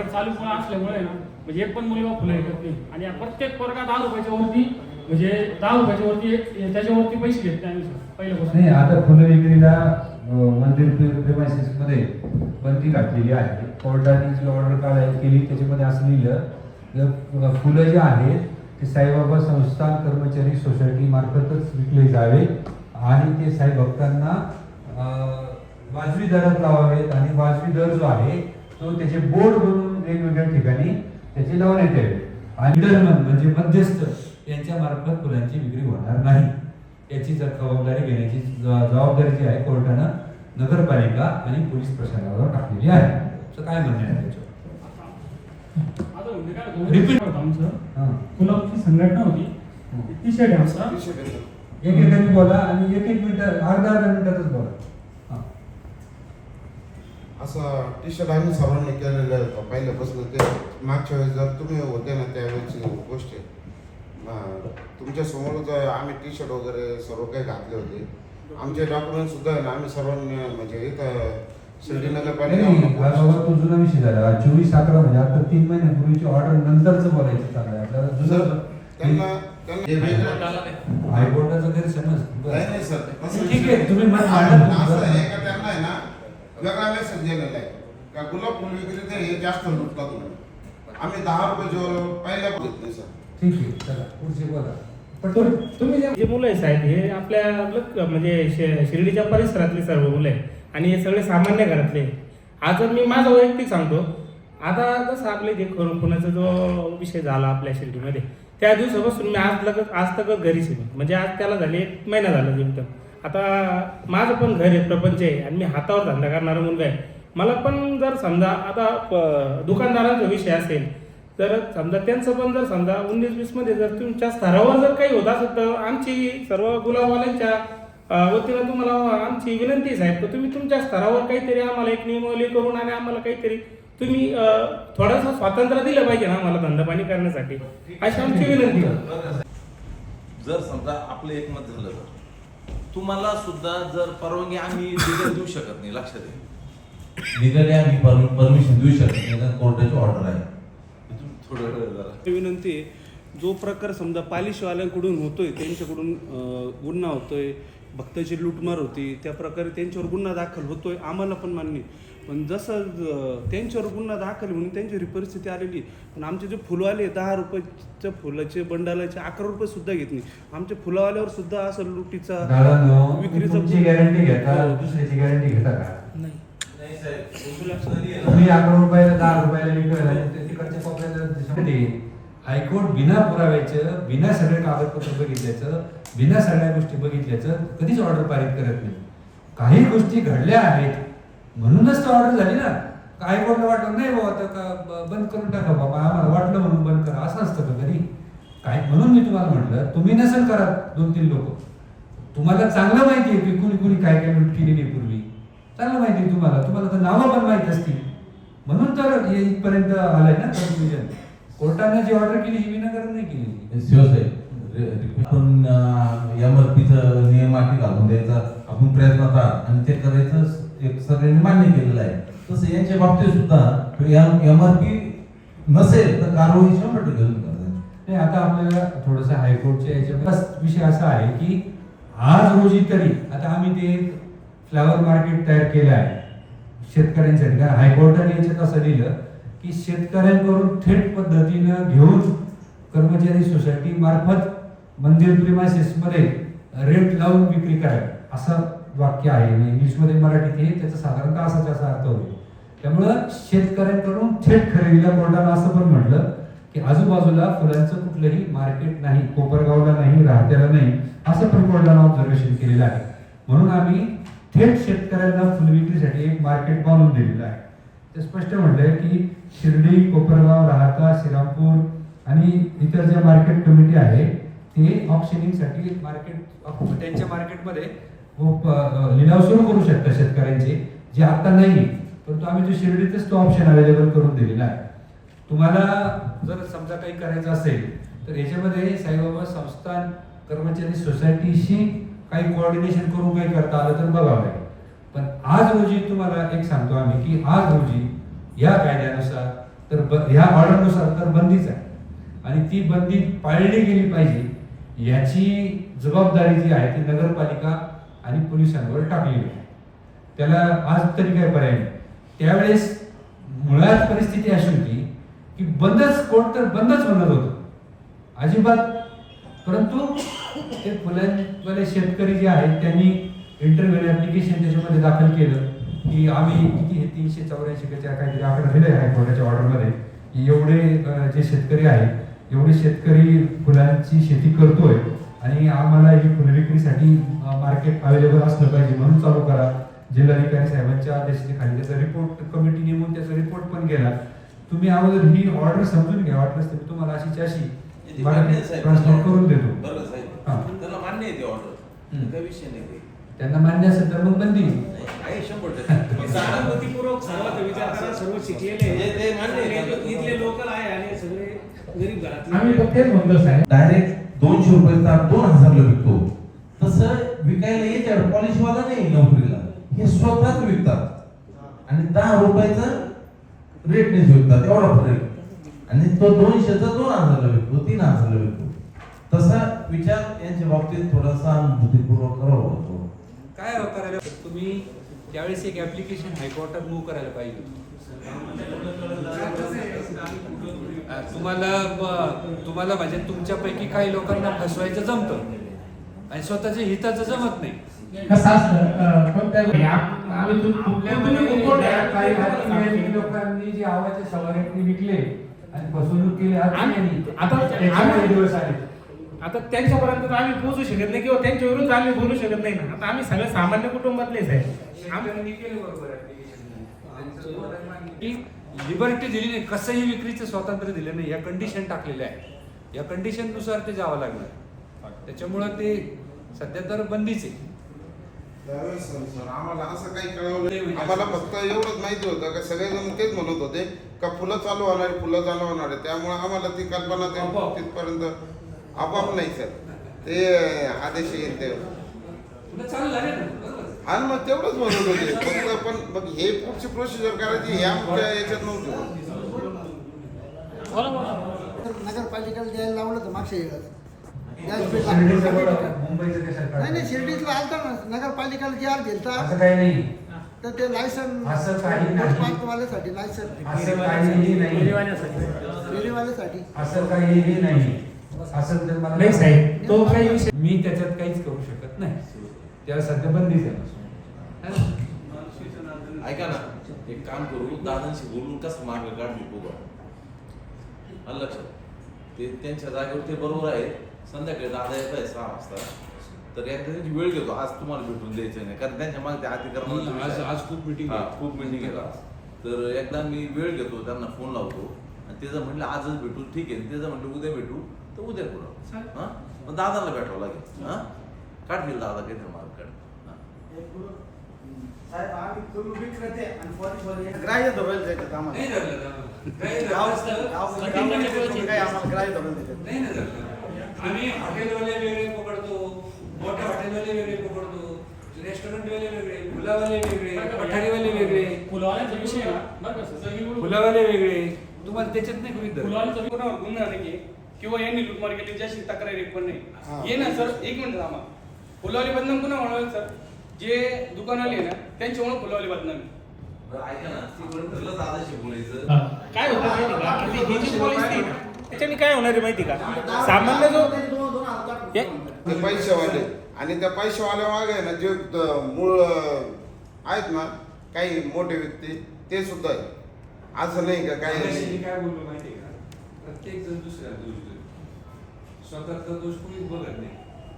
फुकट चालू पण असल्यामुळे ना म्हणजे एक पण मुलगा फुलं येत नाही. आणि प्रत्येक वर्गात दहा रुपयाच्या वरती म्हणजे दहा रुपयाच्या वरती एक त्याच्यावरती पैसे घेत नाही पहिल्यापासून. नाही आता फुलं विक्रीला मंदिर प्रेमायसेस मध्ये बंदी घातलेली आहे. कोर्टाने जी ऑर्डर काढायला केली त्याच्यामध्ये असं लिहिलं फुलं जे आहेत ते साईबाबा संस्थान कर्मचारी सोसायटी मार्फतच विकले जावे आणि ते साई भक्तांना वाजवी दरात लावावेत. आणि वाजवी दर जो आहे तो त्याचे बोर्ड बनवून वेगवेगळ्या ठिकाणी त्याचे लावण्यात यावे आणि मिडलमन म्हणजे मध्यस्थ यांच्या मार्फत फुलांची विक्री होणार नाही. याची जर खबरदारी घेण्याची जबाबदारी जी आहे कोर्टानं नगरपालिका आणि पोलीस प्रशासनावर टाकलेली आहे. असं काय म्हणणं आहे त्याच्यावर? म्हणजे. होतं आमचं. हां. फुलाची संघटना होती. टी शर्ट आहे आमचा. एक एकाने बोला आणि एक एक मिनिट अर्धा अर्धा मिनिटातच बोला. हां. असं टी शर्ट आम्ही सर्वांनी केलेलं होतं पहिल्यापासून ते मागच्या वेळेस जर तुम्ही होते ना त्यावेळेची गोष्ट तुमच्या समोरच आम्ही टी शर्ट वगैरे सर्व काही घातले होते. आमचे डॉक्युमेंट सुद्धा आहे ना आम्ही सर्वांनी म्हणजे इथं शिर्डी नाही, नगरपालिका नाही, बाबा तो जुना विषय झाला. चोवीस अकरा म्हणजे आता तीन महिन्यापूर्वीची ऑर्डर नंतरच बोलायचं चालू आहे आपल्याला सर दुसरं त्यांना हायकोर्टाचा गैरसमज. नाही नाही सर. असं ठीक आहे तुम्ही वेगळा मेसेज दिलेला आहे. का गुलाब फुल विक्री हे जास्त लुटता तुम्ही आम्ही दहा रुपये जो पहिल्या घेत नाही सर. ठीक आहे चला पुढचे बोला. पण तुम- तुम्ही जे जे मुलं आहे साहेब हे आपल्या लक- म्हणजे शे- शिर्डीच्या परिसरातली सर्व मुलं आहे आणि हे सगळे सामान्य घरातले. आज जर मी माझं वैयक्तिक सांगतो आता जसं आपले जे खरं खुनाचा जो विषय झाला आपल्या शिर्डीमध्ये त्या दिवसापासून मी आज लगत आज तक घरीच आहे. म्हणजे आज त्याला झाले एक महिना झाला जेमतं आता माझं पण घर आहे प्रपंच आहे आणि मी हातावर धंदा करणारा मुलगा आहे. मला पण जर समजा आता प- दुकानदारांचा विषय असेल तर समजा त्यांचं पण जर समजा उन्नीस वीसमध्ये जर तुमच्या स्तरावर जर काही होत असेल तर आमची सर्व गुलाबवाल्यांच्या वतीनं तुम्हाला आमची विनंती साहेब तर तुम्ही तुमच्या स्तरावर काहीतरी आम्हाला एक नियमावली करून आणि आम्हाला काहीतरी तुम्ही थोडंसं स्वातंत्र्य दिलं पाहिजे ना आम्हाला धंदापाणी करण्यासाठी. अशी आमची विनंती जर समजा आपलं एकमत झालं तर? तुम्हाला सुद्धा जर परवानगी आम्ही लिगल देऊ शकत नाही लक्षात घ्या लिगली आम्ही परमिशन देऊ शकत नाही कारण कोर्टाची ऑर्डर आहे. तुम्ही थोडं वेळ जरा. विनंती आहे जो प्रकार समजा पालिशवाल्यांकडून होतोय त्यांच्याकडून अं, गुन्हा होतोय भक्ताची लूटमार होती त्या प्रकारे त्यांच्यावर गुन्हा दाखल होतोय आम्हाला पण मान्य आहे. पण जसं त्यांच्यावर गुन्हा दाखल म्हणून त्यांची परिस्थिती आलेली. पण आमचे जे फुलवाले दहा रुपयाच्या फुलाचे बंडालाचे अकरा रुपये सुद्धा घेत नाही. आमच्या फुलवाल्यावर सुद्धा असं लुटीचा विक्रीचा गॅरंटी घेता दुसऱ्याची गॅरंटी घेता का? नाही. नाही साहेब. तुम्ही अकरा रुपयाला दहा रुपयाला विकायला ते तिकडच्या कोपऱ्याला त्याच्यामध्ये हायकोर्ट बिना पुराव्याचं बिना सगळे कागदपत्र बघितल्याचं बिना सगळ्या गोष्टी बघितल्याचं कधीच ऑर्डर पारित करत नाही. काही गोष्टी घडल्या आहेत म्हणूनच तर ऑर्डर झाली ना. हायकोर्टला वाटलं नाही बाबा आता का बंद करून टाका बाबा आम्हाला वाटलं म्हणून बंद करा. असं असतं का घरी? काय म्हणून मी तुम्हाला म्हटलं तुम्ही नसेल करा दोन तीन लोक. तुम्हाला चांगलं माहिती आहे की कुणी कुणी काय काय लूट केलेली आहे पूर्वी. चांगलं माहिती आहे तुम्हाला. तुम्हाला तर नावं पण माहीत असतील. म्हणून तर हे इथपर्यंत आलंय ना कन्फ्युजन कोर्टाने जी ऑर्डर केली ही विनाकारण नाही केली. शिवसाहेब आपण एम आर नियम अटी घालून द्यायचा. आपण प्रयत्न करा. आणि ते करायचं सगळ्यांनी मान्य केलेलं आहे. तसं यांच्या बाबतीत सुद्धा एम आर पी नसेल तर कारवाई शंभर टक्के नाही आता आपल्याला थोडंसं हायकोर्टच्या याच्या विषय असा आहे की आज रोजी तरी आता आम्ही ते फ्लावर मार्केट तयार केलं आहे. शेतकऱ्यांसाठी कारण हायकोर्टाने याच्यात असं लिहिलं की शेतकऱ्यांकडून थेट पद्धतीनं घेऊन कर्मचारी सोसायटी मार्फत मंदिर प्रिमायसेसमध्ये रेट लावून विक्री करावी असं वाक्य आहे. इंग्लिशमध्ये मराठीत हे त्याचा साधारणतः असाच असा अर्थ होईल. त्यामुळं शेतकऱ्यांकडून थेट खरेदीला कोर्टानं असं पण म्हटलं की आजूबाजूला फुलांचं कुठलंही मार्केट नाही कोपरगावला नाही राहत्याला नाही असं पण कोर्टानं ऑब्झर्वेशन केलेलं आहे. म्हणून आम्ही थेट शेतकऱ्यांना फुल विक्रीसाठी एक मार्केट बांधून दिलेलं आहे. ते स्पष्ट म्हटलंय की शिर्डी कोपरगाव राहता श्रीरामपूर आणि इतर ज्या मार्केट कमिटी आहे ते ऑप्शनिंगसाठी मार्केट त्यांच्या मार्केटमध्ये खूप लिलाव सुरू करू शकता शेतकऱ्यांचे जे आता नाही परंतु आम्ही जो शिर्डीतच तो ऑप्शन अवेलेबल करून दिलेला आहे. तुम्हाला जर समजा काही करायचं असेल तर याच्यामध्ये साईबाबा संस्थान कर्मचारी सोसायटीशी काही कोऑर्डिनेशन करून काही करता आलं तर बघावं लागेल. पण आज रोजी तुम्हाला एक सांगतो आम्ही की आज रोजी या कायद्यानुसार तर ब- ह्या ऑर्डरनुसार तर बंदीच आहे. आणि ती बंदी पाळली गेली पाहिजे याची जबाबदारी जी आहे ती नगरपालिका आणि पोलिसांवर टाकली त्याला आज तरी काय पर्याय नाही. त्यावेळेस मुळात परिस्थिती अशी होती की बंदच कोण तर बंदच म्हणत होतं. अजिबात. परंतु ते फुलांवाले शेतकरी जे आहेत त्यांनी इंटरव्ह्यू ऍप्लिकेशन त्याच्यामध्ये दाखल केलं की आम्ही किती हे तीनशे चौऱ्याऐंशी काहीतरी आकडा दिले हायकोर्टाच्या ऑर्डरमध्ये एवढे जे शेतकरी आहेत एवढे शेतकरी फुलांची शेती करतोय आणि आम्हाला ही फुल विक्रीसाठी मार्केट अवेलेबल असलं पाहिजे म्हणून चालू करा. जिल्हाधिकारी साहेबांच्या आदेशाखाली त्याचा रिपोर्ट कमिटी नेमून त्याचा रिपोर्ट पण गेला तुम्ही अगोदर ही ऑर्डर समजून घ्या. वाटलंच तर मी तुम्हाला अशी. ट्रान्सलेट करून देतो. बरं. साहेब. त्याला मान्य आहे ते ऑर्डर हम्म. काही विषय नाही काही. त्यांना मान्य असेल तर मग बंदी. नाही, आहे शंभर टक्के. सहानुभूतीपूर्वक सर्वांचा विचार करा सर्व शिकलेले ते- ते मान्य आहे. इथले- इथले लोकल आहे आणि सगळे गरीब आम्ही फक्त तेच म्हणतो साहेब. डायरेक्ट दोनशे रुपये तार दोन हजारला विकतो. तसं विकायला येते पॉलिशवाला नाही नोकरीला. हे स्वतःच विकतात. आणि दहा रुपयाचा रेटनेच विकतात एवढा फरक. आणि तो दोनशेचा दोन हजारला विकतो तीन हजारला विकतो. तसा विचार यांच्या बाबतीत थोडासा अनुभूतीपूर्वक करावा लागतो. काय करायला तुम्ही त्यावेळेस एक ऍप्लिकेशन हायकोर्टात मूव्ह करायला पाहिजे. तुम्हाला तुम्हाला म्हणजे तुमच्यापैकी काही लोकांना फसवायचं जमतं. आणि स्वतःच्या हिताचं जमत नाही. कसं असतं कोणत्या आम्ही लोकांनी जे आवाच्या सवाऱ्यांनी विकले आणि फसवणूक केली. आता दिवस आले आता त्यांच्यापर्यंत तर आम्ही पोहोचू शकत नाही किंवा त्यांच्या विरुद्ध आम्ही बोलू शकत नाही ना. आता आम्ही सगळे सामान्य कुटुंबातलेच आहे. आम्ही की लिबर्टी दिली नाही कसंही विक्रीचं स्वातंत्र्य दिलं नाही या कंडिशन टाकलेल्या आहे या कंडिशननुसार ते जावं लागलं. त्याच्यामुळं ते सध्या तर बंदीच आहे. आम्हाला असं काही कळवलं आम्हाला फक्त एवढंच माहिती होतं का सगळेजण तेच म्हणत होते का फुलं चालू होणार आहे, फुलं चालू होणार आहे. त्यामुळे आम्हाला ती कल्पना ते तिथपर्यंत आपोआप नाही सर. ते आदेश येईल ते चालू झाले बरोबर. आणि मग तेवढंच म्हणत होते. फक्त पण मग हे पुढची प्रोसिजर करायची हे आमच्या याच्यात नव्हती बोला नगरपालिकेला द्यायला लावलं तर मागच्या वेळेस. गॅस बिल शिर्डीचं बघा, लागलं. मुंबईचं ते सरकार नाही नाही शिर्डीतला आलता ना. नगरपालिकेला जे आर दिलता असं काही नाही. तर ते लायसन असं काही नाही. वाल्यासाठी लायसन असं काहीही नाही. फेरीवाल्यासाठी. असं काहीही नाही. असं तर मला नाही साहेब तो काही विषय मी त्याच्यात काहीच करू शकत नाही. त्याला सध्या बंदीच आहे. ऐका ना एक काम करू दादांशी बोलून कसं मार्ग काढली बघा. आलं लक्षात. ते त्यांच्या जागेवर ते बरोबर आहे संध्याकाळी दादा येत आहे सहा वाजता. तर एकदा त्यांची वेळ घेतो. आज तुम्हाला भेटून द्यायचं नाही. कारण त्यांच्या मागे आज खूप मिटिंग खूप मिटिंग आहे आज. तर एकदा मी वेळ घेतो त्यांना फोन लावतो. आणि ते जर म्हटलं आजच भेटू ठीक आहे. ते जर म्हटलं उद्या भेटू तर उद्या करू हा? मग दादाला भेटावं लागेल. हा? काढतील दादा काहीतरी मार्ग काढ. हा. ग्राह्य धोरण देतात आम्हाला. नाही धरलं जाणार. काही गाव- गाव- असतं. गावामध्ये काही आम्हाला ग्राह्य धोरण देतात. नाही ना धरलं. आम्ही हॉटेलवाले वेगळे पकडतो मोठे हॉटेलवाले वेगळे पकडतो रेस्टॉरंटवाले वेगळे फुलावाले वेगळे पठारीवाले वेगळे. फुलवाल्यांचा विषय आहे ना. बरं का सर? फुलावाले वेगळे. तुम्हाला त्याच्यात नाही गृहीत धरलं. फुलवाल्यांचा कोणावर गुन्हा नाही किंवा यांनी लुटमार केली ज्याशी तक्रारी पण नाही. ये ना सर. एक मिनिट थांबा. फुलवाली बदनाम कुणा म्हणून सर? जे दुकानवाले आहे ना त्यांच्यामुळे फुलवाली बदनाम. काय होतं माहिती का? आता ही जी पॉलिसी त्याच्याने काय होणार आहे माहिती का? सामान्य जो हे- ते पैसेवाले. आणि त्या पैसेवाल्या मागे ना जे मूळ अं, आहेत ना काही मोठे व्यक्ती ते सुद्धा आहे. असं नाही का काही काय बोललो माहितीये का? प्रत्येक जण दुसऱ्या दोष देतो. स्वतःचा दोष कोणीच बघत नाही.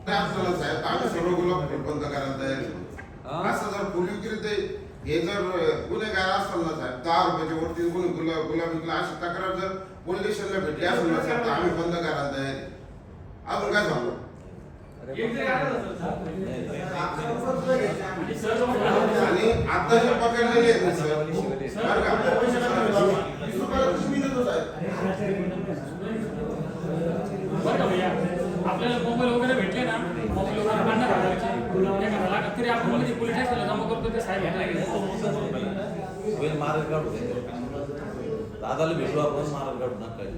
काय ना साहेब. आम्ही सर्व गुलाब बंद करायला तयार आहे. हा? असं जर फुल विक्री ते. हे जर गुन्हेगार असेल ना साहेब दहा रुपयाच्या वरती गुन्हे गुलाब गुलाब विकला अशी तक्रार जर पोलीस स्टेशनला भेटली असेल ना साहेब तर आम्ही बंद करायला तयार आहे. अजून काय सांगू? सर, आणि आता जे पकडलेले आहेत ना सर बरं का? वीस रुपयाला पिशवी देतो साहेब. बरं का भैया? आपल्याला मोबाईल वगैरे भेटले ना? मोबाईल वगैरे हजार तरी आपण म्हणजे पोलीस स्टेशनला जमा करतो ते साहेब यांना घेऊन. होईल मार्ग काढू त्यांच्यावर. दादाला भेटू आपण मार्ग काढू नका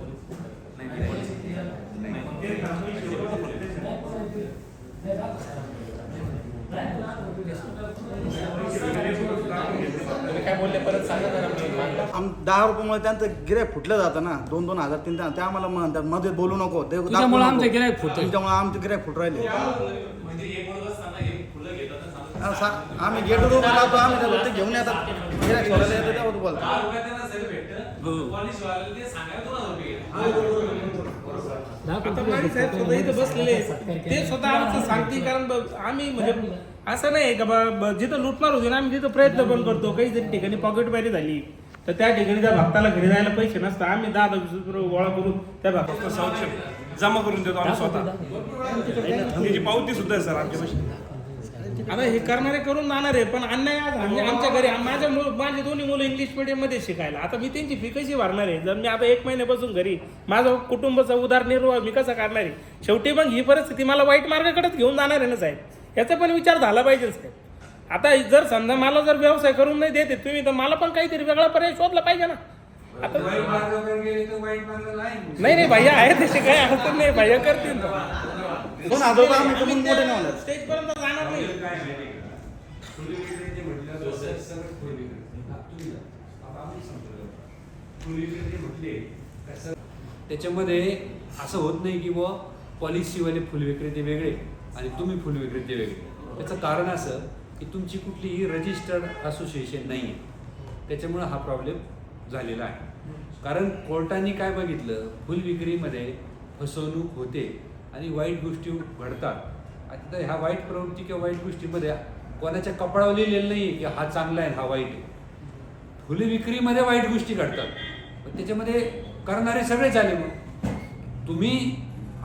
काय बोलले परत सांगा जरा मी आम दहा रुपयामुळे त्यांचं गिरायक फुटलं जातं ना. दोन दोन हजार तीन ते आम्हाला म्हणतात मध्ये बोलू नको. ते. आमचे गिऱ्हाईक फुटतंय. तुमच्यामुळे आमचे गिरायक फुट राहिले म्हणजे एक बोलत असताना एक फुलं घेतात हा, सा- आम्ही गेट उभं लावतो आम्ही त्याला ते घेऊन येतात. गिरायक सोडायला येतं तेव्हा तू बोलतो. इथं बसलेले. ते स्वतः आमचं सांगते कारण आम्ही म्हणजे असं नाही का बा- जिथं लुटमार होती ना आम्ही तिथं प्रयत्न पण करतो. काही जरी ठिकाणी पॉकेट बारी झाली तर त्या ठिकाणी त्या भक्ताला घरी जायला पैसे नसतात. आम्ही दहा दहा वीस रुपये गोळा करून त्या भक्ताला जमा करून देतो आम्ही स्वतः. पावती सुद्धा आहे सर आमच्या आता हे करणारे करून जाणार आहे पण अन्याय आज आम्ही आमच्या घरी माझ्या मुलं माझे दोन्ही मुलं इंग्लिश medium मध्ये शिकायला. आता मी त्यांची फी कशी भरणार आहे? जर मी आता एक महिन्यापासून घरी माझा कुटुंबाचा उदारनिर्वाह मी कसा करणार आहे? शेवटी मग ही परिस्थिती मला वाईट मार्गाकडेच घेऊन जाणार आहे ना साहेब? याचा पण विचार झाला पाहिजे साहेब. आता जर समजा मला जर व्यवसाय करून नाही देते तुम्ही तर मला पण काहीतरी वेगळा पर्याय शोधला पाहिजे ना. आता वाईट मार्गावर गेले तर वाईट मार्गाला आहे नाही नाही भैया आहे तसे काय अडचण नाही भैया करतील ना. दोन हजार रुपये आम्ही कमवून मोठे नाही होणार. स्टेज नाही काय माहिती का? म्हटलं सगळं तुम्ही जा. आता आम्ही समजलं. फुले विक्रेते म्हटले कसं त्याच्यामध्ये असं होत नाही की बुवा पॉलिसीवाले फुल विक्रेते वेगळे आणि तुम्ही फुल विक्रेते वेगळे त्याचं कारण असं की तुमची कुठलीही रजिस्टर्ड असोसिएशन नाही आहे त्याच्यामुळं हा प्रॉब्लेम झालेला आहे कारण कोर्टाने काय बघितलं फुल विक्रीमध्ये फसवणूक होते आणि वाईट गोष्टी घडतात आता ह्या वाईट प्रवृत्ती किंवा वाईट गोष्टीमध्ये कोणाच्या कपडावर लिहिलेलं नाही की हा चांगला आहे हा वाईट आहे. फुले विक्रीमध्ये वाईट गोष्टी घडतात. पण त्याच्यामध्ये करणारे सगळेच आले मग तुम्ही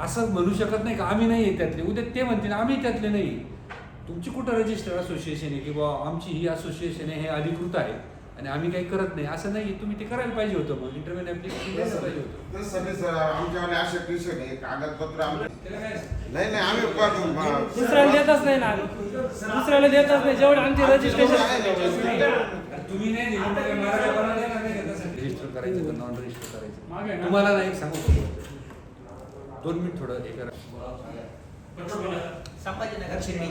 असं म्हणू शकत नाही का आम्ही नाही आहे त्यातले. उद्या ते म्हणतील आम्ही त्यातले नाही. तुमची कुठं रजिस्टर असोसिएशन आहे की आमची ही असोसिएशन आहे हे अधिकृत आहे? आणि आम्ही काही करत नाही. असं नाही तुम्ही ते करायला पाहिजे होतं मग. इंटरव्ह्यू ऍप्लिकेशन द्यायला पाहिजे होतं. सर. आमच्याकडे असे टी शर्ट आहे कागदपत्र आमचे त्याला काय? नाही नाही आम्ही दुसऱ्याला देतच नाही ना दुसऱ्याला देतच नाही. जेवढे आमचे रजिस्ट्रेशन तुम्ही नाही दिलं तर मला कोणाला देणार नाही का तसं? रजिस्टर करायचं का? नॉन रजिस्टर करायचं तुम्हाला नाही सांगू दोन मिनिट थोडं हे करा. संभाजीनगर शिर्डी.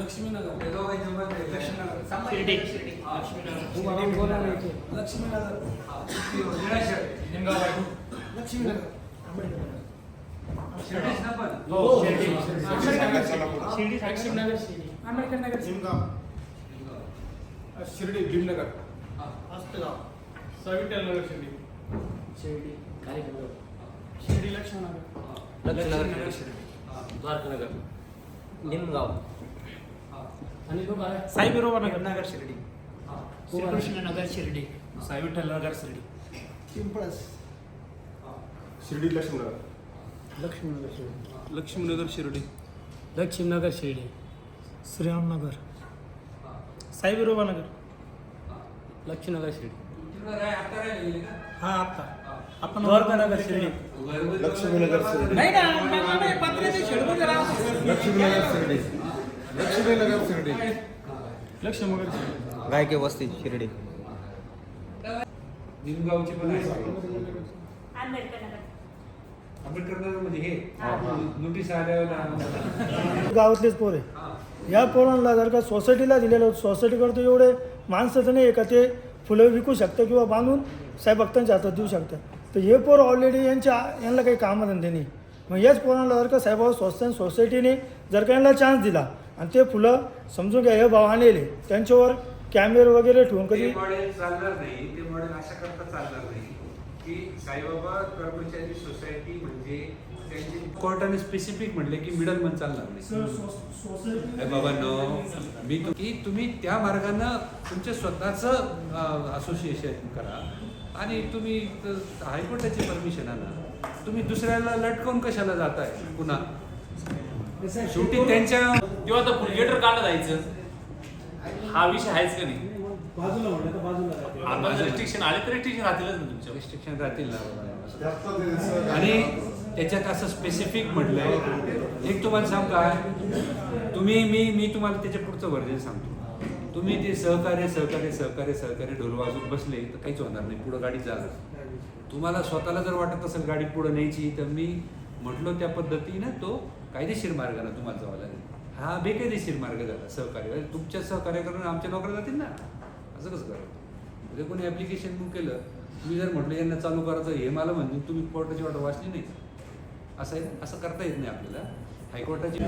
लक्ष्मीनगर. ते दोघांच्या मध्ये लक्ष्मीनगर. शिर्डी. लक्ष्मीनगर. निराशा. लक्ष्मीनगर. शिर्डीच ना पण? लक्ष्मीनगर. शिर्डी आंबेडकर नगर शिर्डी. भीमनगर. हस्तगाव सविठ्ठल नगर शिर्डी. शिर्डी. कार्यक्रम. शिर्डी लक्ष्मीनगर लक्ष्मीनगर. द्वारकानगर. निमगाव. आणि तो काय साई बिरोबा नगर. नगर शिर्डी. श्रीकृष्णनगर शिर्डी. साई विठ्ठल नगर शिर्डी. पिंपळस शिर्डी लक्ष्मीनगर. लक्ष्मीनगर शिर्डी. लक्ष्मीनगर शिर्डी. लक्ष्मीनगर शिर्डी. श्रीरामनगर. साई बिरोबा नगर. लक्ष्मीनगर शिर्डी. आता? हा आत्ता. आपण द्वारकानगर शिर्डी. लक्ष्मीनगर शिर्डी. नाही ना पत्र्याच्या शेडमध्ये राहतो. लक्ष्मीनगर शिर्डी. लक्ष्मीनगर शिर्डी. लक्ष्मीनगर शिर्डी. गायके वस्ती शिर्डी. निमगावची पण आहे. आंबेडकर नगर आंबेडकर नगरमध्ये हे. नोटीस आल्यावर गावातलेच पोर आहे. या पोरांना जर का सोसायटीला दिलेलं सोसायटी करतो एवढे माणसं तर नाही आहे का ते फुलं विकू शकतं किंवा बांधून साहेब भक्तांच्या हातात देऊ शकतं. तर हे पोर ऑलरेडी यांच्या यांना काही कामधंदे नाही. मग याच पोरांना जर का साहेब स्वस्त सोसायटीने जर का यांना चान्स दिला आणि ते फुलं समजून घ्या हे भाव आणलेले. त्यांच्यावर कॅमेरे वगैरे ठेवून कधी मॉडेल चालणार नाही. ते मॉडेल अशा करता चालणार नाही. की साईबाबा कर्मचारी सोसायटी म्हणजे त्यांची कोर्टाने स्पेसिफिक म्हणले की मिडलमन चालणार नाही. अरे बाबा नो मी तु- की तुम्ही त्या मार्गानं तुमच्या स्वतःचं असोसिएशन करा. आणि तुम्ही हायकोर्टाची परमिशन आणा. तुम्ही दुसऱ्याला लटकवून कशाला जाताय? पुन्हा. शेवटी त्यांच्या किंवा आता फुलगेटर काढलं जायचं हा विषय आहेच का नाही? बाजूला म्हणलं तर बाजूला राहते. आता रेस्ट्रिक्शन आले तर रेस्ट्रिक्शन राहतीलच ना तुमच्या. रिस्ट्रिक्शन राहतील ना. आणि त्याच्यात असं स्पेसिफिक म्हटलंय. एक तुम्हाला सांग काय तुम्ही मी मी तुम्हाला त्याच्या पुढचं व्हर्जन सांगतो. तुम्ही ते सहकार्य सहकार्य सहकार्य सहकार्य ढोल वाजून बसले तर काहीच होणार नाही. पुढं गाडी चालत तुम्हाला स्वतःला जर वाटत असेल गाडी पुढं न्यायची तर मी म्हटलो त्या पद्धतीनं तो कायदेशीर मार्गाला तुम्हाला जावा लागेल. हा बेकायदेशीर मार्ग झाला सहकार्य. म्हणजे तुमच्या सहकार्य करून आमच्या नोकऱ्या जातील ना? असं कसं करायचं? म्हणजे कोणी ॲप्लिकेशन बुक केलं तुम्ही जर म्हटलं यांना चालू करायचं हे मला म्हणजे तुम्ही कोर्टाची वाट वाचली नाही. असं असं करता येत नाही आपल्याला. हायकोर्टाची